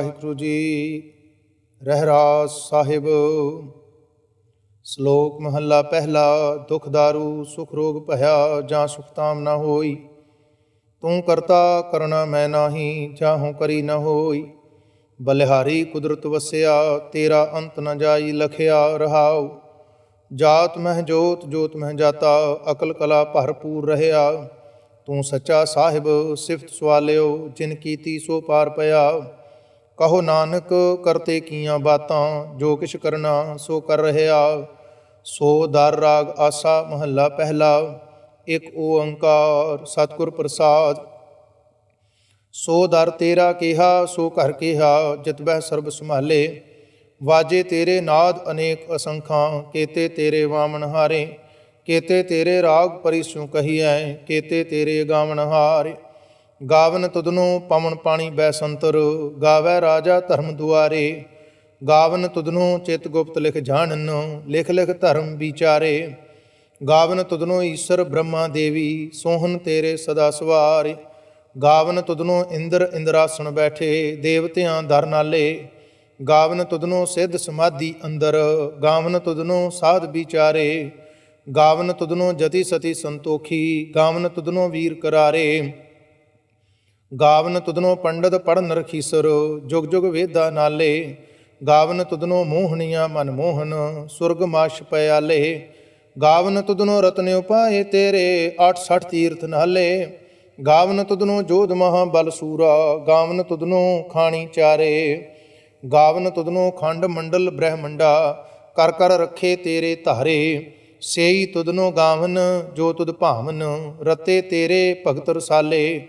ਵਾਹਿਗੁਰੂ ਜੀ, ਰਹਿਰਾਸ ਸਾਹਿਬ। ਸ਼ਲੋਕ ਮਹੱਲਾ ਪਹਿਲਾ, ਦੁਖ ਦਾਰੂ, ਸੁਖ ਰੋਗ ਭਇਆ, ਜਾਂ ਸੁਖਤਾਮ ਨਾ ਹੋਈ। ਤੂੰ ਕਰਤਾ ਕਰਨਾ ਮੈਂ ਨਾਹੀ ਚਾਹੂੰ ਕਰੀ ਨਾ ਹੋਈ। ਬਲਿਹਾਰੀ ਕੁਦਰਤ ਵਸਿਆ, ਤੇਰਾ ਅੰਤ ਨ ਜਾਈ ਲਖਿਆ ਰਹਾਉ। ਜਾਤ ਮਹਿ ਜੋਤ ਜੋਤ ਮਹਿ ਜਾਤਾ, ਅਕਲ ਕਲਾ ਭਰਪੂਰ ਰਹਿਆ। ਤੂੰ ਸੱਚਾ ਸਾਹਿਬ, ਸਿਫਤ ਸਵਾਲਿਓ, ਜਿਨ ਕੀਤੀ ਸੋ ਪਾਰ ਪਿਆ। ਕਹੋ ਨਾਨਕ ਕਰਤੇ ਕੀਆਂ ਬਾਤਾਂ, ਜੋ ਕਿਛ ਕਰਨਾ ਸੋ ਕਰ ਰਹਿਆ ਸੋ ਦਰ ਰਾਗ ਆਸਾ ਮਹੱਲਾ ਪਹਿਲਾ, ਇੱਕ ਓੰਕਾਰ ਸਤਿਗੁਰ ਪ੍ਰਸਾਦ। ਸੋ ਦਰ ਤੇਰਾ ਕਿਹਾ, ਸੋ ਘਰ ਕਿਹਾ, ਜਿਤ ਬਹਿ ਸਰਬ ਸੰਭਾਲੇ। ਵਾਜੇ ਤੇਰੇ ਨਾਦ ਅਨੇਕ ਅਸੰਖਾਂ, ਕੇਤੇ ਤੇਰੇ ਵਾਮਨ ਹਾਰੇ। ਕੇਤੇ ਤੇਰੇ ਰਾਗ ਪਰਿਸੂ ਕਹੀਐ, ਕੇਤੇ ਤੇਰੇ ਗਾਵਨ ਹਾਰੇ। ਗਾਵਨ ਤੁਦਨੋ ਪਵਨ ਪਾਣੀ ਬੈਸੰਤਰ ਗਾਵੈ ਰਾਜਾ ਧਰਮ ਦੁਆਰੇ। ਗਾਵਨ ਤੁਦਨੋ ਚਿਤ ਗੁਪਤ ਲਿਖ ਜਾਣਨ, ਲਿਖ ਲਿਖ ਧਰਮ ਵਿਚਾਰੇ। ਗਾਵਨ ਤੁਦਨੋ ਈਸ਼ਰ ਬ੍ਰਹਮਾ ਦੇਵੀ, ਸੋਹਨ ਤੇਰੇ ਸਦਾ ਸਵਾਰੇ। ਗਾਵਨ ਤੁਦਨੋ ਇੰਦਰ ਇੰਦਰਾਸਣ ਬੈਠੇ, ਦੇਵਤਿਆਂ ਦਰ ਨਾਲੇ। ਗਾਵਨ ਤੁਦਨੋ ਸਿੱਧ ਸਮਾਧੀ ਅੰਦਰ, ਗਾਵਨ ਤੁਦਨੋ ਸਾਧ ਵਿਚਾਰੇ। ਗਾਵਨ ਤੁਦਨੋ ਜਤੀ ਸਤੀ ਸੰਤੋਖੀ, ਗਾਵਨ ਤੁਦਨੋ ਵੀਰ ਕਰਾਰੇ। ਗਾਵਨ ਤੁਦਨੋ ਪੰਡਤ ਪੜਨ ਰਖੀਸਰ ਜੁਗ ਜੁਗ ਵੇਦਾ ਨਾਲੇ। ਗਾਵਨ ਤੁਦਨੋ ਮੋਹਣੀਆਂ ਮਨ ਮੋਹਨ, ਸੁਰਗ ਮਾਸ਼ ਪਿਆਲੇ। ਗਾਵਨ ਤੁਦਨੋ ਰਤਨ ਉਪਾਏ ਤੇਰੇ 68 ਤੀਰਥ ਨਾਲੇ। ਗਾਵਨ ਤੁਦਨੋ ਜੋਧ ਮਹਾ ਬਲ ਸੂਰਾ, ਗਾਵਨ ਤੁਦਨੋ ਖਾਣੀ ਚਾਰੇ। ਗਾਵਨ ਤੁਦਨੋ ਖੰਡ ਮੰਡਲ ਬ੍ਰਹਮੰਡਾ, ਕਰ ਕਰ ਰੱਖੇ ਤੇਰੇ ਧਾਰੇ। ਸੇਈ ਤੁਦਨੋ ਗਾਵਨ, ਜੋ ਤੁਧ ਭਾਵਨ, ਰਤੇ ਤੇਰੇ ਭਗਤ ਰਸਾਲੇ।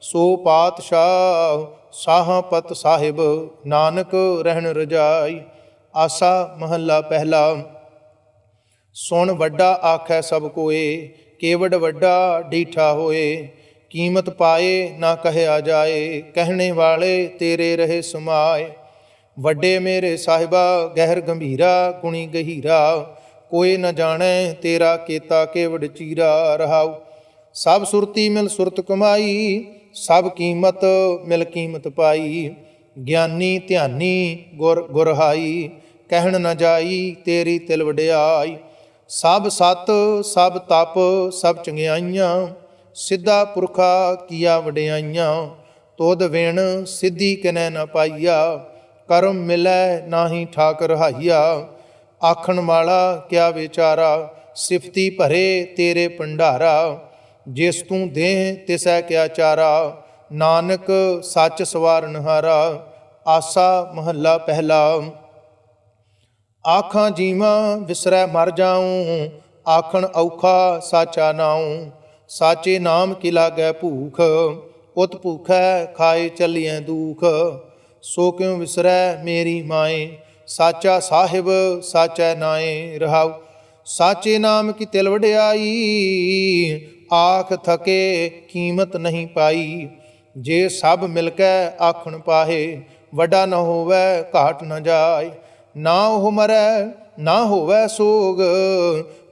ਸੋ ਪਾਤਸ਼ਾਹ ਸਾਹਪਤ ਸਾਹਿਬ, ਨਾਨਕ ਰਹਿਣ ਰਜਾਈ। ਆਸਾ ਮਹੱਲਾ ਪਹਿਲਾ। ਸੁਣ ਵੱਡਾ ਆਖੈ ਸਭ ਕੋਏ, ਕੇਵੜ ਵੱਡਾ ਡੀਠਾ ਹੋਏ। ਕੀਮਤ ਪਾਏ ਨਾ ਕਹਿਆ ਜਾਏ, ਕਹਿਣੇ ਵਾਲੇ ਤੇਰੇ ਰਹੇ ਸਮਾਏ। ਵੱਡੇ ਮੇਰੇ ਸਾਹਿਬਾ, ਗਹਿਰ ਗੰਭੀਰਾ, ਗੁਣੀ ਗਹੀਰਾ। ਕੋਈ ਨ ਜਾਣੈ ਤੇਰਾ ਕੀਤਾ ਕੇਵੜ ਚੀਰਾ ਰਹਾਉ। ਸਭ ਸੁਰਤੀ ਮਿਲ ਸੁਰਤ ਕਮਾਈ ਸਭ ਕੀਮਤ ਮਿਲ ਕੀਮਤ ਪਾਈ, ਗਿਆਨੀ ਧਿਆਨੀ ਗੁਰ ਗੁਰਹਾਈ, ਕਹਿਣ ਨਾ ਜਾਈ ਤੇਰੀ ਤਿਲ ਵਡਿਆਈ। ਸਭ ਸਤ, ਸਭ ਤਪ, ਸਭ ਚੰਗਿਆਈਆਂ, ਸਿੱਧਾ ਪੁਰਖਾ ਕੀਆ ਵਡਿਆਈਆਂ। ਤੋਦ ਵੇਣ ਸਿੱਧੀ ਕਿਨੈ ਨਾ ਪਾਈਆ, ਕਰਮ ਮਿਲੈ ਨਾਹੀ ਠਾਕ ਰਹਾਈਆ ਆਖਣ ਵਾਲਾ ਕਿਆ ਵਿਚਾਰਾ, ਸਿਫਤੀ ਭਰੇ ਤੇਰੇ ਭੰਡਾਰਾ। ਜਿਸ ਤੂੰ ਦੇਹ ਤਿਸੈ ਕਿਆ ਚਾਰਾ, ਨਾਨਕ ਸੱਚ ਸਵਾਰਨ ਹਾਰਾ ਆਸਾ ਮਹੱਲਾ ਪਹਿਲਾ। ਆਖਾਂ ਜੀਵਾਂ ਵਿਸਰੈ ਮਰ ਜਾਉ, ਆਖਣ ਔਖਾ ਸਾਚਾ ਨਾਉ। ਸਾਚੇ ਨਾਮ ਕੀ ਲਾਗੈ ਭੂਖ, ਉਤ ਭੂਖੈ ਖਾਏ ਚੱਲੀਐ ਦੂਖ। ਸੋ ਕਿਉ ਵਿਸਰੈ ਮੇਰੀ ਮਾਏ, ਸਾਚਾ ਸਾਹਿਬ ਸਾਚੈ ਨਾਏ ਰਹਾਉ। ਸਾਚੇ ਨਾਮ ਕੀ ਤਿਲ ਵਡਿਆਈ ਆਖ ਥਕੇ ਕੀਮਤ ਨਹੀਂ ਪਾਈ। ਜੇ ਸਭ ਮਿਲ ਕੇ ਆਖਣ ਪਾਹੇ, ਵੱਡਾ ਨਾ ਹੋਵੇ, ਘਾਟ ਨਾ ਜਾਏ। ਨਾ ਉਹ ਮਰੈ, ਨਾ ਹੋਵੇ ਸੋਗ,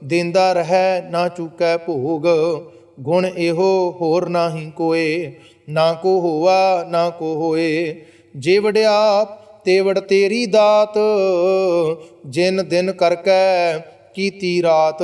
ਦਿੰਦਾ ਰਹੈ, ਨਾ ਚੁਕੈ ਭੋਗ। ਗੁਣ ਇਹੋ ਹੋਰ ਨਾਹੀ ਕੋਏ, ਨਾ ਕੋ ਹੋਵਾ ਨਾ ਕੋ ਹੋਏ। ਜੇ ਵਡਿਆਪ, ਤੇ ਵਡ ਤੇਰੀ ਦਾਤ। ਜਿਨ ਦਿਨ ਕਰਕੈ, ਕੀਤੀ ਰਾਤ।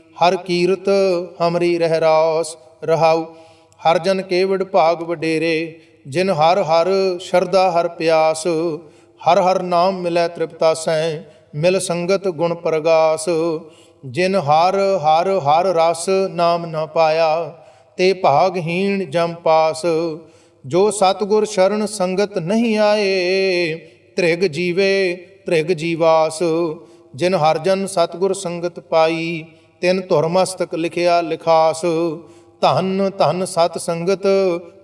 ਹਰ ਕੀਰਤ ਹਮਰੀ ਰਹਿ ਰਾਸ ਰਹਾਉ, ਹਰ ਜਨ ਕੇਵੜ ਭਾਗ ਵਡੇਰੇ, ਜਿਨ ਹਰ ਹਰ ਸ਼ਰਦਾ ਹਰ ਪਿਆਸ, ਹਰ ਹਰ ਨਾਮ ਮਿਲੈ ਤ੍ਰਿਪਤਾ ਸੈ, ਮਿਲ ਸੰਗਤ ਗੁਣ ਪ੍ਰਗਾਸ, ਜਿਨ ਹਰ ਹਰ ਹਰ ਰਸ ਨਾਮ ਨਾ ਪਾਇਆ, ਤੇ ਭਾਗਹੀਣ ਜਮ ਪਾਸ, ਜੋ ਸਤਗੁਰ ਸ਼ਰਨ ਸੰਗਤ ਨਹੀਂ ਆਏ, ਤ੍ਰਿਗ ਜੀਵੇ ਤ੍ਰਿਗ ਜੀਵਾਸ, ਜਿਨ ਹਰ ਜਨ ਸਤਗੁਰ ਸੰਗਤ ਪਾਈ ਤਿੰਨ ਧੁਰ ਮਸਤਕ ਲਿਖਿਆ ਲਿਖਾਸ, ਧਨ ਧਨ ਸਤ ਸੰਗਤ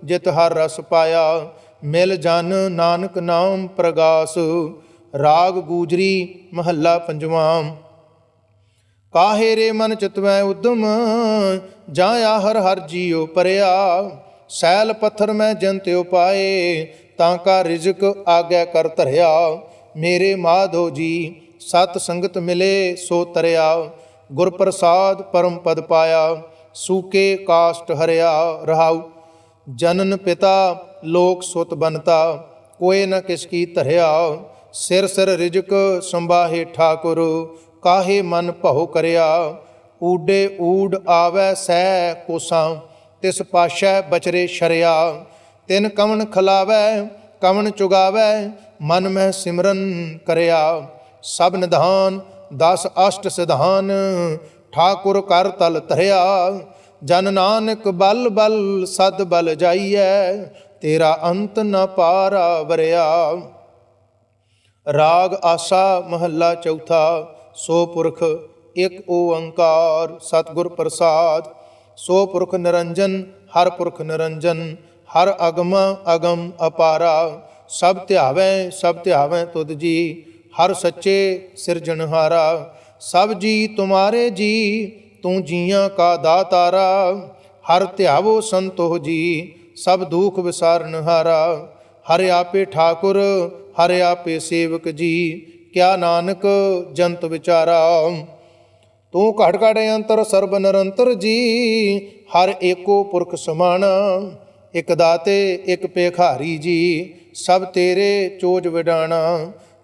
ਜਿਤ ਹਰ ਰਸ ਪਾਇਆ, ਮਿਲ ਜਨ ਨਾਨਕ ਨਾਮ ਪ੍ਰਗਾਸ, ਰਾਗ ਗੂਜਰੀ ਮਹੱਲਾ ਪੰਜਵਾਂ। ਕਾਹੇ ਰੇ ਮਨ ਚਿਤਵੈ ਉਦਮ ਜਾਂ ਹਰ ਹਰ ਜੀਉ ਪਰਿਆ, ਸੈਲ ਪੱਥਰ ਮੈਂ ਜੰਤਿਉ ਪਾਏ, ਤਾਂ ਕਾ ਰਿਜ਼ਕ ਆਗੈ ਕਰ ਧਰਿਆ, ਮੇਰੇ ਮਾਧੋ ਜੀ ਸਤ ਸੰਗਤ ਮਿਲੇ ਸੋ ਤਰਿਆ। ਗੁਰ ਪ੍ਰਸਾਦ ਪਰਮ ਪਦ ਪਾਇਆ, ਸੂਕੇ ਕਾਸ਼ਟ ਹਰਿਆ ਰਹਾਉ। ਜਨਨ ਪਿਤਾ ਲੋਕ ਸੁਤ ਬਨਤਾ ਕੋਏ ਨ ਕਿਸ ਕੀ ਧਰਿਆ। ਸਿਰ ਸਿਰ ਰਿਜਕ ਸੰਭਾਹੇ ਠਾਕੁਰ, ਕਾਹੇ ਮਨ ਭਉ ਕਰਿਆ। ਊਡੇ ਊਡ ਆਵੈ ਸਹਿ ਕੋਸਾਂ, ਤਿਸ ਪਾਸ਼ੈ ਬਚਰੇ ਸ਼ਰਿਆ। ਤਿਨ ਕਵਣ ਖਲਾਵੈ, ਕਵਣ ਚੁਗਾਵੈ, ਮਨ ਮਹਿ ਸਿਮਰਨ ਕਰਿਆ। ਸਭ ਨਿਧਾਨ ਦਸ ਅਸ਼ਟ ਸਿਧਾਨ, ਠਾਕੁਰ ਕਰ ਤਲ ਧਰਿਆ। ਜਨ ਨਾਨਕ ਬਲ ਬਲ ਸਦ ਬਲ ਜਾਈਐ, ਤੇਰਾ ਅੰਤ ਨ ਪਾਰਾ ਵਰਿਆ। ਰਾਗ ਆਸਾ ਮਹੱਲਾ ਚੌਥਾ, ਸੋ ਪੁਰਖ ਇੱਕ ਓੰਕਾਰ ਸਤਿਗੁਰ ਪ੍ਰਸਾਦ। ਸੋ ਪੁਰਖ ਨਿਰੰਜਨ, ਹਰ ਪੁਰਖ ਨਿਰੰਜਨ, ਹਰ ਅਗਮ ਅਗਮ ਅਪਾਰਾ। ਸਭ ਧਿਆਵੈ ਸਭ ਧਿਆਵੈ ਤੁਧ ਜੀ ਹਰ ਸੱਚੇ ਸਿਰਜਣਹਾਰਾ ਸਭ ਜੀ ਤੁਮਾਰੇ ਜੀ, ਤੂੰ ਜੀਆਂ ਕਾ ਦਾਤਾਰਾ। ਹਰ ਧਿਆਵੋ ਸੰਤੋਹ ਜੀ, ਸਭ ਦੁਖ ਵਿਸਾਰਨਹਾਰਾ ਹਰਿ। ਆਪੇ ਠਾਕੁਰ, ਹਰਿ ਆਪੇ ਸੇਵਕ ਜੀ, ਕਿਆ ਨਾਨਕ ਜੰਤ ਵਿਚਾਰਾ। ਤੂੰ ਘਟ ਘਟ ਅੰਤਰ ਸਰਬ ਨਿਰੰਤਰ ਜੀ, ਹਰ ਏਕੋ ਪੁਰਖ ਸਮਾਣਾ। ਇਕ ਦਾਤੇ, ਇਕ ਪੇਖਾਰੀ ਜੀ, ਸਭ ਤੇਰੇ ਚੋਜ ਵਿਡਾਣਾ।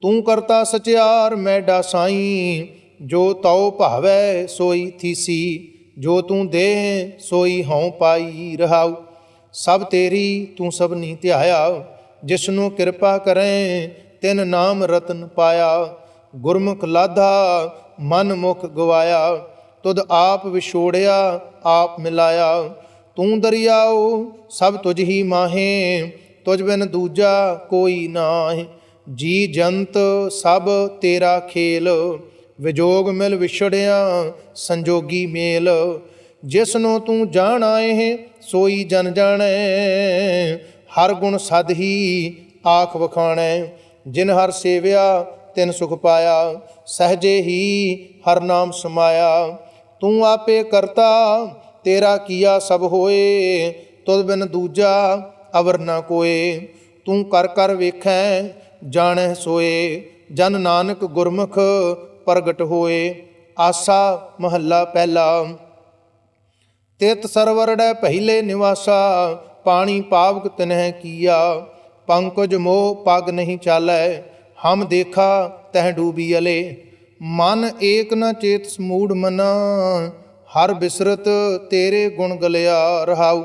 ਤੂੰ ਕਰਤਾ ਸਚਿਆਰ, ਮੈਂ ਡਾਸਾਈ। ਜੋ ਤਉ ਭਾਵੈ, ਸੋਈ ਥੀਸੀ। ਜੋ ਤੂੰ ਦੇ ਸੋਈ ਹਉ ਪਾਈ ਰਹਾਉ। ਸਭ ਤੇਰੀ ਤੂੰ ਸਭ ਨੀ ਧਿਆਇਆ। ਜਿਸਨੂੰ ਕਿਰਪਾ ਕਰੈ, ਤਿਨ ਨਾਮ ਰਤਨ ਪਾਇਆ। ਗੁਰਮੁਖ ਲਾਧਾ, ਮਨ ਮੁਖ ਗਵਾਇਆ। ਤੁਧ ਆਪ ਵਿਛੋੜਿਆ, ਆਪ ਮਿਲਾਇਆ। ਤੂੰ ਦਰਿਆਓ, ਸਭ ਤੁਝ ਹੀ ਮਾਹੇ। ਤੁਝ ਬਿਨ ਦੂਜਾ ਕੋਈ ਨਾਹੀਂ। ਜੀ ਜੰਤ ਸਭ ਤੇਰਾ ਖੇਲ, ਵਿਜੋਗ ਮਿਲ ਵਿਛੜਿਆ ਸੰਜੋਗੀ ਮੇਲ। ਜਿਸ ਨੂੰ ਤੂੰ ਜਾਣ ਆਏ, ਸੋਈ ਜਨ ਜਾਣੈ। ਹਰ ਗੁਣ ਸਦ ਹੀ ਆਖ ਵਖਾਣੈ। ਜਿਨ ਹਰ ਸੇਵਿਆ, ਤਿਨ ਸੁਖ ਪਾਇਆ। ਸਹਜੇ ਹੀ ਹਰ ਨਾਮ ਸਮਾਇਆ। ਤੂੰ ਆਪੇ ਕਰਤਾ, ਤੇਰਾ ਕੀਆ ਸਭ ਹੋਏ। ਤੁਧ ਬਿਨ ਦੂਜਾ ਅਵਰ ਨਾ ਕੋਏ। ਤੂੰ ਕਰ ਕਰ ਵੇਖੈ ਜਾਣੈ ਸੋਏ, ਜਨ ਨਾਨਕ ਗੁਰਮੁਖ ਪ੍ਰਗਟ ਹੋਏ, ਆਸਾ ਮਹੱਲਾ ਪਹਿਲਾ। ਤਿਤ ਸਰਵਰੜੈ ਪਹਿਲੇ ਨਿਵਾਸਾ, ਪਾਣੀ ਪਾਵਕ ਤਿਨਹਿ ਕੀਆ। ਪੰਕਜ ਮੋਹ ਪਗ ਨਹੀਂ ਚਾਲੈ, ਹਮ ਦੇਖਾ ਤਹਿ ਡੂਬੀ ਅਲੇ। ਮਨ ਏਕ ਨ ਚੇਤ ਸਮੂੜ ਮਨ, ਹਰ ਬਿਸਰਤ ਤੇਰੇ ਗੁਣ ਗਲਿਆ ਰਹਾਉ।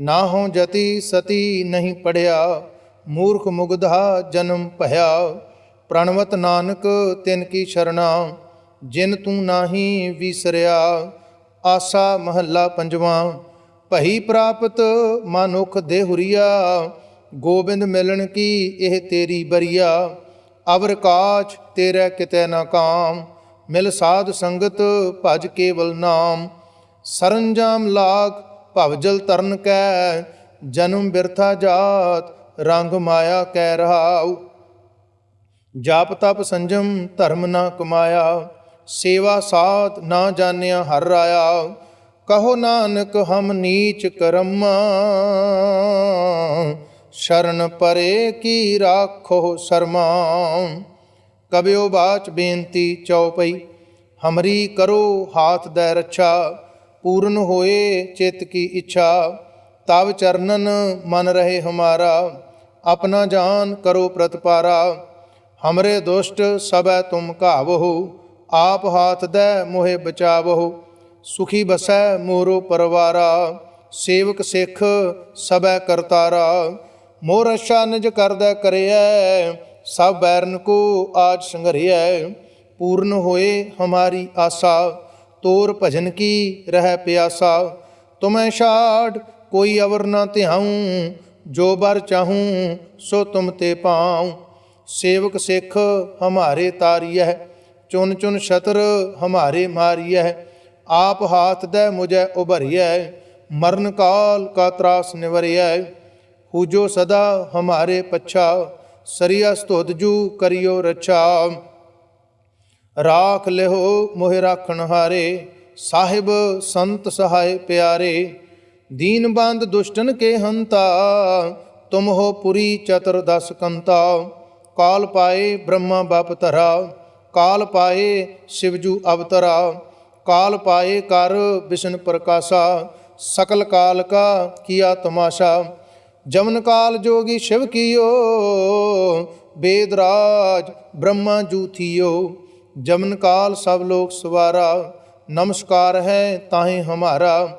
ਨਾ ਹੋ ਜਤੀ ਸਤੀ ਨਹੀਂ ਪੜਿਆ ਮੂਰਖ ਮੁਗਧਾ ਜਨਮ ਭਇਆ। ਪ੍ਰਣਵਤ ਨਾਨਕ, ਤਿਨ ਕੀ ਸ਼ਰਣਾ, ਜਿਨ ਤੂੰ ਨਾਹੀ ਵਿਸਰਿਆ, ਆਸਾ ਮਹੱਲਾ ਪੰਜਵਾਂ। ਭਈ ਪ੍ਰਾਪਤ ਮਨੁਖ ਦੇਹੁਰੀਆ, ਗੋਬਿੰਦ ਮਿਲਣ ਕੀ ਇਹ ਤੇਰੀ ਬਰੀਆ। ਅਵਰ ਕਾਚ ਤੇਰੇ ਕਿਤੇ ਨਾ ਕਾਮ, ਮਿਲ ਸਾਧ ਸੰਗਤ ਭਜ ਕੇਵਲ ਨਾਮ। ਸਰੰਜਾਮ ਲਾਗ ਭਵਜਲ ਤਰਨ ਕੈ, ਜਨਮ ਬਿਰਥਾ ਜਾਤ ਰੰਗ ਮਾਇਆ ਕਹਿ ਰਹਾਉ। ਜਾਪ ਤਪ ਸੰਜਮ ਧਰਮ ਨਾ ਕਮਾਇਆ। ਸੇਵਾ ਸਾਧ ਨਾ ਜਾਣਿਆ ਹਰ ਰਾਇਆ ਕਹੋ ਨਾਨਕ ਹਮ ਨੀਚ ਕਰਮਾ। ਸ਼ਰਨ ਪਰੇ ਕੀ ਰਾਖੋ ਸਰਮਾ। ਕਬਿਓ ਬਾਚ ਬੇਨਤੀ ਚਉਪਈ। ਹਮਰੀ ਕਰੋ ਹਾਥ ਦੈ ਰੱਛਾ। ਪੂਰਨ ਹੋਏ ਚਿਤ ਕੀ ਇੱਛਾ। ਤਵ ਚਰਨਨ ਮਨ ਰਹੇ ਹਮਾਰਾ, ਆਪਣਾ ਜਾਨ ਕਰੋ ਪ੍ਰਤਪਾਰਾ। ਹਮਰੇ ਦੁਸ਼ਟ ਸਭੈ ਤੁਮ ਘਾਵਹੁ, ਆਪ ਹਾਥ ਦੇ ਮੋਹਿ ਬਚਾਵਹੁ। ਸੁਖੀ ਬਸੈ ਮੋਰੋ ਪਰਵਾਰਾ, ਸੇਵਕ ਸਿੱਖ ਸਭੈ ਕਰਤਾਰਾ। ਮੋਰ ਅਸ਼ਾ ਨਿਜ ਕਰਦਾ ਕਰਿਐ, ਸਭ ਬੈਰਨ ਕੋ ਆਜ ਸੰਘਰਿਐ। ਪੂਰਨ ਹੋਏ ਹਮਾਰੀ ਆਸਾ, ਤੋਰ ਭਜਨ ਕੀ ਰਹਿ ਪਿਆਸਾ। ਤੁਮੈ ਛਾੜ ਕੋਈ ਅਵਰ ਨਾ ਧਿਆਉ, ਜੋ ਬਰ ਚਾਹੂੰ, ਸੋ ਤੁਮ ਤੇ ਪਾਉ। ਸੇਵਕ ਸਿੱਖ ਹਮਾਰੇ ਤਾਰੀਐ, ਚੁਨ ਚੁਨ ਸ਼ਤਰ ਹਮਾਰੇ ਮਾਰੀਐ। ਆਪ ਹਾਥ ਦੇ ਮੁਝੈ ਉਭਰੀਐ, ਮਰਨ ਕਾਲ ਕਾ ਤਰਾਸ ਨਿਵਰਿਐ। ਹੂਜੋ ਸਦਾ ਹਮਾਰੇ ਪੱਛਾ, ਸਰੀਆ ਸਤੁਤ ਕਰਿਓ ਰੱਛਾ। ਰਾਖ ਲਿਓ ਮੋਹਿ ਰਾਖਣ ਹਾਰੇ, ਸਾਹਿਬ ਸੰਤ ਸਹਾਇ ਪਿਆਰੇ। ਦੀਨ ਬੰਦ ਦੁਸ਼ਟਨ ਕੇ ਹੰਤਾ, ਤੁਮ ਹੋ ਪੁਰੀ ਚਤੁਰ ਦਸ ਕੰਤਾ। ਕਾਲ ਪਾਏ ਬ੍ਰਹਮਾ ਬਪ ਧਰਾ, ਕਾਲ ਪਾਏ ਸ਼ਿਵਜੂ ਅਵਤਰਾ। ਕਾਲ ਪਾਏ ਕਰ ਵਿਸ਼ਨ ਪ੍ਰਕਾਸ਼ਾ, ਸਕਲ ਕਾਲ ਕਾ ਕੀਆ ਤਮਾਸ਼ਾ। ਜਮਨ ਕਾਲ ਜੋਗੀ ਸ਼ਿਵ ਕੀਓ, ਬੇਦ ਰਾਜ ਬ੍ਰਹਮਾ ਜੂਥੀਓ ਜਮਨ ਕਾਲ ਸਭ ਲੋਕ ਸਵਾਰਾ, ਨਮਸਕਾਰ ਹੈ ਤਾਹੇ ਹਮਾਰਾ।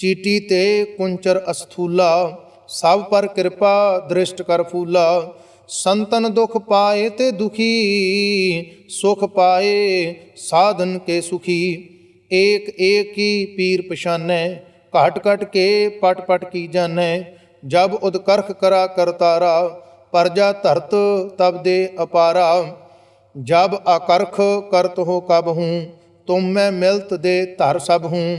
ਚੀਟੀ ਤੇ ਕੁੰਚਰ ਅਸਥੂਲਾ, ਸਭ ਪਰ ਕਿਰਪਾ ਦ੍ਰਿਸ਼ਟ ਕਰ ਫੂਲਾ। ਸੰਤਨ ਦੁਖ ਪਾਏ ਤੇ ਦੁਖੀ, ਸੁਖ ਪਾਏ ਸਾਧਨ ਕੇ ਸੁਖੀ। ਏਕ ਏਕ ਕੀ ਪੀਰ ਪਛਾਨੈ, ਘਟ ਘਟ ਕੇ ਪਟ ਪਟ ਕੀ ਜਾਣੈ। ਜਬ ਉਦਕਰਖ ਕਰਾ ਕਰਤਾਰਾ ਪਰਜਾ ਧਰਤ ਤਬ ਦੇ ਅਪਾਰਾ। ਜਬ ਆਕਰਖ ਕਰਤ ਹੋ ਕਬ ਹੂੰ, ਤੁਮ ਮੈਂ ਮਿਲਤ ਦੇ ਧਰ ਸਭ ਹੂੰ।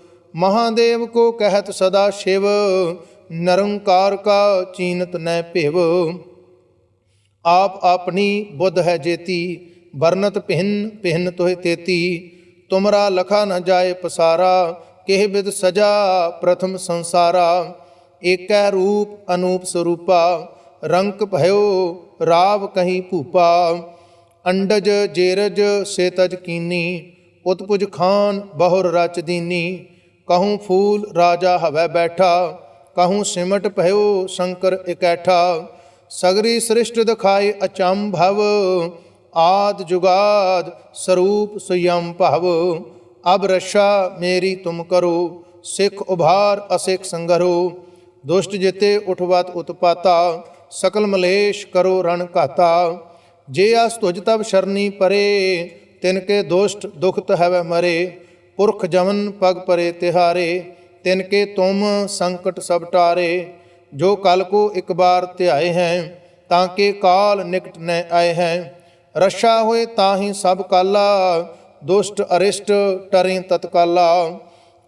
ਮਹਾਦੇਵ ਕੋ ਕਹਿਤ ਸਦਾ ਸ਼ਿਵ, ਨਰੰਕਾਰ ਕਾ ਚੀਨਤ ਨੈ ਭਿਵ। ਆਪ ਆਪਣੀ ਬੁੱਧ ਹੈ ਜੇਤੀ, ਵਰਨਤ ਭਿੰਨ ਭਿੰਨ ਤੋਹਿ ਤੇਤੀ। ਤੁਮਰਾ ਲਖਾ ਨ ਜਾਏ ਪਸਾਰਾ, ਕਿਹ ਬਿਦ ਸਜਾ ਪ੍ਰਥਮ ਸੰਸਾਰਾ। ਏਕੈ ਰੂਪ ਅਨੂਪ ਸਰੂਪਾ, ਰੰਕ ਭਇਓ ਰਾਵ ਕਹੀਂ ਭੂਪਾ। ਅੰਡਜ ਜੇਰਜ ਸੇ ਕੀਨੀ, ਉਤਪੁਜ ਖਾਨ ਬਹੁਰ ਰਚ ਦੀਨੀ। ਕਹੂੰ ਫੂਲ ਰਾਜਾ ਹਵੈ ਬੈਠਾ, ਕਹੂੰ ਸਿਮਟ ਭਇਓ ਸ਼ੰਕਰ ਇਕੈਠਾ। ਸਗਰੀ ਸ੍ਰਿਸ਼ਟ ਦਿਖਾਏ ਅਚੰਭਵ, ਆਦ ਜੁਗਾਦ ਸਰੂਪ ਸੁਯੰ ਭਵ। ਅਬ ਰਸ਼ਾ ਮੇਰੀ ਤੁਮ ਕਰੋ, ਸਿੱਖ ਉਭਾਰ ਅਸਿਖ ਸੰਗਰੋ। ਦੁਸ਼ਟ ਜਿਤੇ ਉਠਵਤ ਉਤਪਾਤਾ, ਸਕਲ ਮਲੇਸ਼ ਕਰੋ ਰਣ ਘਾਤਾ। ਜੇ ਆਸ ਤੁਜ ਤਬ ਸ਼ਰਨੀ ਪਰੇ, ਤਿਨ ਕੇ ਦੁਸ਼ਟ ਦੁਖਤ ਹੈਵੈ ਮਰੇ। ਪੁਰਖ ਜਮਨ ਪਗ ਪਰੇ ਤਿਹਾਰੇ, ਤਿਨ ਕੇ ਤੁਮ ਸੰਕਟ ਸਭ ਟਾਰੇ, ਜੋ ਕਲ ਕੋ ਇੱਕ ਬਾਰ ਧਿਆਏ ਹੈ, ਤਾਂ ਕੇ ਕਾਲ ਨਿਕਟ ਨ ਆਏ ਹੈ। ਰਸ਼ਾ ਹੋਏ ਤਾਂ ਹੀ ਸਭ ਕਾਲਾ, ਦੁਸ਼ਟ ਅਰਿਸ਼ਟ ਟਰੇ ਤਤਕਾਲਾ।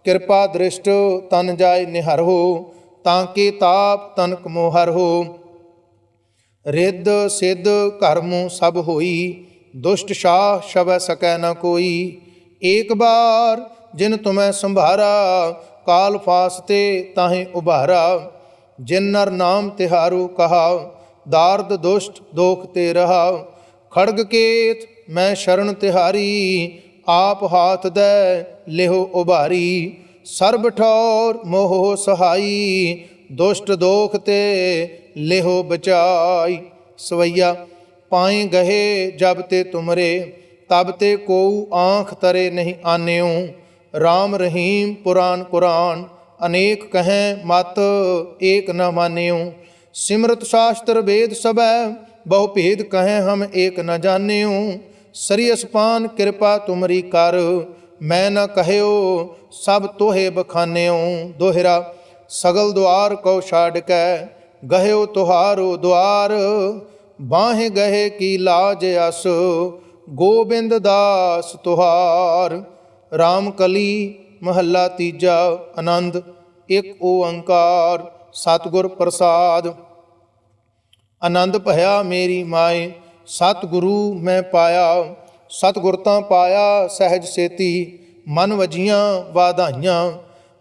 ਕਿਰਪਾ ਦ੍ਰਿਸ਼ਟ ਤਨ ਜਾਏ ਨਿਹਰ ਹੋ, ਤਾਂ ਕੇ ਤਾਪ ਤਨਕ ਮੋਹਰ ਹੋ। ਰਿੱਧ ਸਿੱਧ ਕਰਮੁ ਸਭ ਹੋਈ, ਦੁਸ਼ਟ ਸ਼ਾਹ ਸ਼ਬੈ ਸਕੈ ਨ ਕੋਈ। ਏਕ ਬਾਰ ਜਿਨ ਤੁਮੈ ਸੰਭਾਰਾ, ਕਾਲ ਫਾਸਤੇ ਤਾਹੇ ਉਭਾਰਾ। ਜਿਨ ਨਰ ਨਾਮ ਤਿਹਾਰੂ ਕਹਾ, ਦਾਰਦ ਦੁਸ਼ਟ ਦੋਖ ਤੇ ਰਹਾ। ਖੜਗ ਕੇਤ, ਮੈਂ ਸ਼ਰਨ ਤਿਹਾਰੀ, ਆਪ ਹਾਥ ਦੈ, ਲਿਹੋ ਉਭਾਰੀ। ਸਰਬ ਠੌਰ, ਮੋਹ ਸਹਾਈ, ਦੁਸ਼ਟ ਦੋਖ ਤੇ ਲਿਹੋ ਬਚਾਈ। ਸਵਈਆ, ਪਾਏ ਗਹੇ ਜਬ ਤੇ ਤੁਮਰੇ। ਤਬ ਤੇ ਕੋਉ ਆਂਖ ਤਰੇ ਨਹੀਂ ਆਨਿਓ। RAM ਰਹੀਮ ਪੁਰਾਨ ਕੁਰਾਨ, ਅਨੇਕ ਕਹੈ ਮਤ ਏਕ ਨ ਮਾਨਿਓ। ਸਿਮਰਤ ਸ਼ਾਸਤਰ ਵੇਦ ਸਭੈ, ਬਹੁ ਭੇਦ ਕਹੈ ਹਮ ਏਕ ਨ ਜਾਣਿਓ। ਸਰੀ ਅਸਪਾਨ ਕਿਰਪਾ ਤੁਮਰੀ ਕਰ, ਮੈਂ ਨ ਕਹਿਓ ਸਭ ਤੋਹੇ ਬਖਾਨਿਓ। ਦੋਹਰਾ, ਸਗਲ ਦੁਆਰ ਕਉ ਛਾੜ ਕੈ, ਗਹਿਓ ਤੁਹਾਰੋ ਦੁਆਰ। ਬਾਹੇ ਗਹੇ ਕੀ ਲਾਜ ਅਸ ਗੋਬਿੰਦ ਦਾਸ ਤੁਹਾਰ RAM ਕਲੀ ਮਹੱਲਾ ਤੀਜਾ ਆਨੰਦ, ਇੱਕ ਓੰਕਾਰ, ਸਤਿਗੁਰ ਪ੍ਰਸਾਦ। ਆਨੰਦ ਭਇਆ ਮੇਰੀ ਮਾਏ, ਸਤਿਗੁਰੂ ਮੈਂ ਪਾਇਆ, ਸਤਿਗੁਰ ਤਾਂ ਪਾਇਆ ਸਹਿਜ ਸੇਤੀ, ਮਨ ਵਜੀਆਂ ਵਾਧਾਈਆਂ।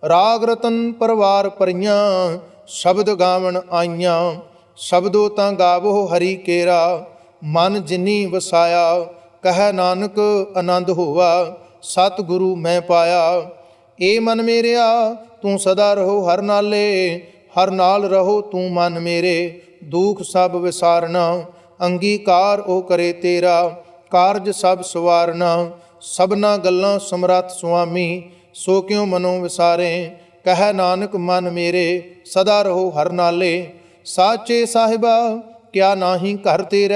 ਰਾਗ ਰਤਨ ਪਰਵਾਰ ਪਰੀਆਂ, ਸ਼ਬਦ ਗਾਵਣ ਆਈਆਂ। ਸ਼ਬਦੋ ਤਾਂ ਗਾਵੋ ਹਰੀ ਕੇਰਾ, ਮਨ ਜਿਨੀ ਵਸਾਇਆ ਕਹੈ ਨਾਨਕ ਆਨੰਦ ਹੋਵਾ ਸਤਿਗੁਰੂ ਮੈਂ ਪਾਇਆ। ਏ ਮਨ ਮੇਰਿਆ, ਤੂੰ ਸਦਾ ਰਹੋ ਹਰ ਨਾਲੇ, ਹਰ ਨਾਲ ਰਹੋ ਤੂੰ ਮਨ ਮੇਰੇ। ਦੁਖ ਸਭ ਵਿਸਾਰਨਾ, ਅੰਗੀਕਾਰ ਉਹ ਕਰੇ ਤੇਰਾ, ਕਾਰਜ ਸਭ ਸਵਾਰਨਾ। ਸਭਨਾ ਗੱਲਾਂ ਸਮਰੱਥ ਸੁਆਮੀ, ਸੋ ਕਿਉ ਮਨੋ ਵਿਸਾਰੇ? ਕਹਿ ਨਾਨਕ ਮਨ ਮੇਰੇ, ਸਦਾ ਰਹੋ ਹਰ ਨਾਲੇ। ਸਾਚੇ ਸਾਹਿਬਾ, ਕਿਆ ਨਾਹੀ ਘਰ ਤੇਰਾ?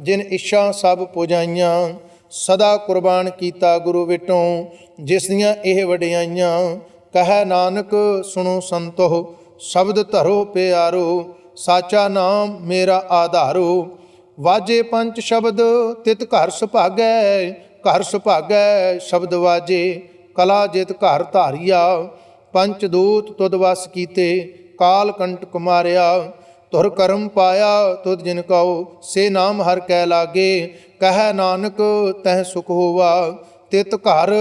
ਜਿਨ ਇੱਛਾ ਸਭ ਪੁਜਾਈਆਂ, ਸਦਾ ਕੁਰਬਾਨ ਕੀਤਾ ਗੁਰੂ ਵਿਟੋਂ, ਜਿਸ ਦੀਆਂ ਇਹ ਵਡਿਆਈਆਂ, ਕਹੈ ਨਾਨਕ ਸੁਣੋ ਸੰਤੋ ਸ਼ਬਦ ਧਰੋ ਪਿਆਰੋ, ਸਾਚਾ ਨਾਮ ਮੇਰਾ ਆਧਾਰੋ। ਵਾਜੇ ਪੰਜ ਸ਼ਬਦ, ਤਿਤ ਘਰ ਸੁਭਾਗੈ ਘਰ ਸੁਭਾਗੈ ਸ਼ਬਦ ਵਾਜੇ, ਕਲਾ ਜਿਤ ਘਰ ਧਾਰਿਆ, ਪੰਚ ਦੂਤ ਤੁਧ ਵਸ ਕੀਤੇ, ਕਾਲ ਕੰਟਕ ਮਾਰਿਆ। ਧੁਰ ਕਰਮ ਪਾਇਆ ਤੁਧ ਜਿਨ ਕਉ, ਸੇ ਨਾਮ ਹਰ ਕੈ ਲਾਗੇ। ਕਹੈ ਨਾਨਕ, ਤਹ ਸੁਖ ਹੋਵਾ, ਤਿਤ ਘਰ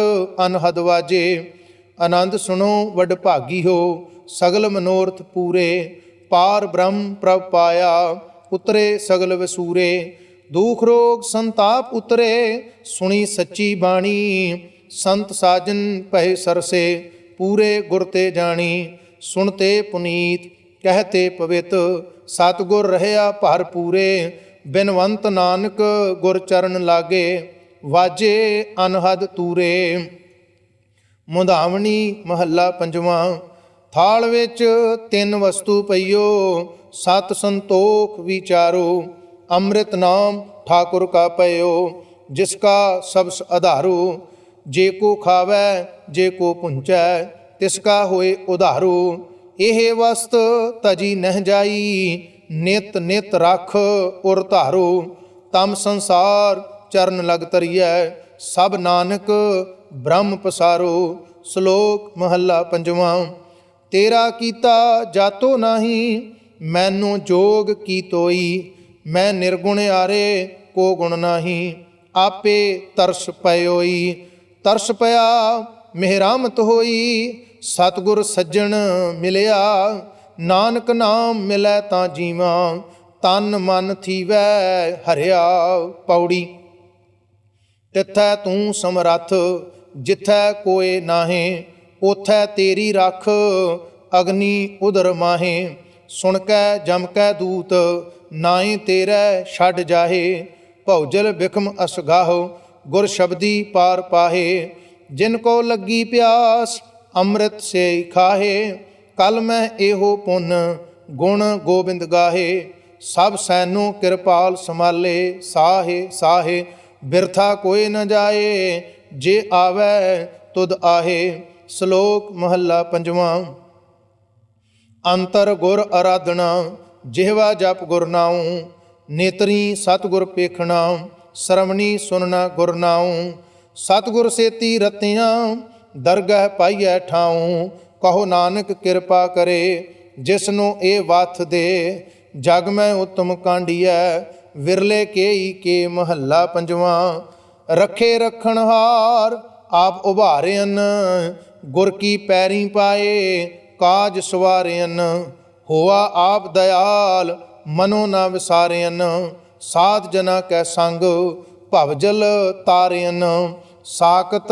ਅਨਹਦ ਵਾਜੇ। ਆਨੰਦ ਸੁਣੋ, ਵਡ ਭਾਗੀ ਹੋ, ਸਗਲ ਮਨੋਰਥ ਪੂਰੇ। ਪਾਰ ਬ੍ਰਹਮ ਪ੍ਰਭ ਪਾਇਆ, ਉਤਰੇ ਸਗਲ ਵਸੂਰੇ। ਦੁਖ ਰੋਗ ਸੰਤਾਪ ਉਤਰੇ, ਸੁਣੀ ਸੱਚੀ ਬਾਣੀ। ਸੰਤ ਸਾਜਨ ਪਹਿ ਸਰਸੇ, ਪੂਰੇ ਗੁਰ ਤੇ ਜਾਣੀ। ਸੁਣਤੇ ਪੁਨੀਤ ਕਹਤੇ ਪਵਿੱਤ। ਸਤਗੁਰ ਰਹਿਆ ਭਰ ਪੂਰੇ, ਬਿਨਵੰਤ ਨਾਨਕ ਗੁਰ ਚਰਨ ਲਾਗੇ, ਵਾਜੇ ਅਨਹਦ ਤੂਰੇ। ਮੁੰਦਾਵਣੀ ਮਹੱਲਾ ਪੰਜਵਾਂ, ਥਾਲ ਵਿੱਚ ਤਿੰਨ ਵਸਤੂ ਪਈਓ, ਸਤ ਸੰਤੋਖ ਵਿਚਾਰੋ, ਅੰਮ੍ਰਿਤ ਨਾਮ ਠਾਕੁਰ ਕਾ ਪਇਓ, ਜਿਸ ਕਾ ਸਬਸ ਆਧਾਰੋ ਜੇ ਕੋ ਖਾਵੈ, ਜੇ ਕੋ ਪੁੰਚੈ, ਤਿਸ ਕਾ ਹੋਏ ਉਧਾਰੂ। ਇਹ ਵਸਤ ਤਜੀ ਨਹਿ ਜਾਈ, ਨਿਤ ਨਿਤ ਰਖ ਉਰ ਧਾਰੋ। ਤਮ ਸੰਸਾਰ ਚਰਨ ਲਗ ਤਰੀਐ ਸਭ ਨਾਨਕ ਬ੍ਰਹਮ ਪਸਾਰੋ। ਸ਼ਲੋਕ ਮਹੱਲਾ ਪੰਜਵਾਂ, ਤੇਰਾ ਕੀਤਾ ਜਾਤੋ ਨਾਹੀ, ਮੈਨੂੰ ਜੋਗ ਕੀ ਤੋਈ। ਮੈਂ ਨਿਰਗੁਣ ਆਰੇ, ਕੋ ਗੁਣ ਨਾਹੀ। ਆਪੇ ਤਰਸ ਪਇਓਈ ਤਰਸ ਪਿਆ ਮਿਹਰਾਮਤ ਹੋਈ। ਸਤਗੁਰ ਸੱਜਣ ਮਿਲਿਆ, ਨਾਨਕ ਨਾਮ ਮਿਲੈ ਤਾਂ ਜੀਵਾਂ, ਤਨ ਮਨ ਥੀਵੈ ਹਰਿਆ ਪੌੜੀ। ਤਿੱਥੈ ਤੂੰ ਸਮਰੱਥ, ਜਿੱਥੈ ਕੋਏ ਨਾਹੇ ਉਥੈ ਤੇਰੀ ਰੱਖ, ਅਗਨੀ ਉਦਰ ਮਾਹੇ। ਸੁਣ ਕੈ ਜਮ ਕੈ ਦੂਤ, ਨਾਹੀ ਤੇਰੇ ਛੱਡ ਜਾਹੇ। ਭੌਜਲ ਬਿਖਮ ਅਸਗਾਹ, ਗੁਰ ਸ਼ਬਦੀ ਪਾਰ ਪਾਹੇ। ਜਿਨ ਕੋ ਲੱਗੀ ਪਿਆਸ ਅੰਮ੍ਰਿਤ ਸੇ ਖਾਹੇ, ਕਲ ਮੈਂ ਇਹੋ ਪੁੰਨ ਗੁਣ ਗੋਬਿੰਦ ਗਾਹੇ। ਸਭ ਸੈਨੋ ਕਿਰਪਾਲ ਸਮਾਲੇ ਸਾਹੇ ਸਾਹੇ, ਬਿਰਥਾ ਕੋਈ ਨ ਜਾਏ, ਜੇ ਆਵੈ ਤੁਧ ਆਹੇ। ਸ਼ਲੋਕ ਮਹੱਲਾ ਪੰਜਵਾਂ। ਅੰਤਰ ਗੁਰ ਅਰਾਧਨਾ, ਜਿਹਵਾ ਜਪ ਗੁਰ ਨਾਉ, ਨੇਤਰੀ ਸਤਗੁਰ ਪੇਖਣਾ, ਸਰਵਣੀ ਸੁਨਣਾ ਗੁਰ ਨਾਉ। ਸਤਗੁਰ ਸੇਤੀ ਰਤਿਆਂ ਦਰਗਹ ਪਾਈਐ ਠਾਉ, ਕਹੋ ਨਾਨਕ ਕਿਰਪਾ ਕਰੇ ਜਿਸ ਨੂੰ ਇਹ ਵਥ ਦੇ। ਜਗ ਮੈਂ ਉਤਮ ਕਾਂਡੀਐ, ਵਿਰਲੇ ਕੇਈ ਕੇ ਮਹੱਲਾ ਪੰਜਵਾਂ। ਰੱਖੇ ਰਖਣ ਹਾਰ, ਆਪ ਉਭਾਰਿਆਨ ਗੁਰ ਕੀ ਪੈਰੀ ਪਾਏ, ਕਾਜ ਸਵਾਰਿਆਨ ਹੋਆ ਆਪ ਦਇਆਲ, ਮਨੋ ਨਾ ਵਿਸਾਰਿਆਨ ਸਾਧ ਜਨਾ ਕੈ ਸੰਗ ਭਵਜਲ ਤਾਰਿਆਨ ਸਾਕਤ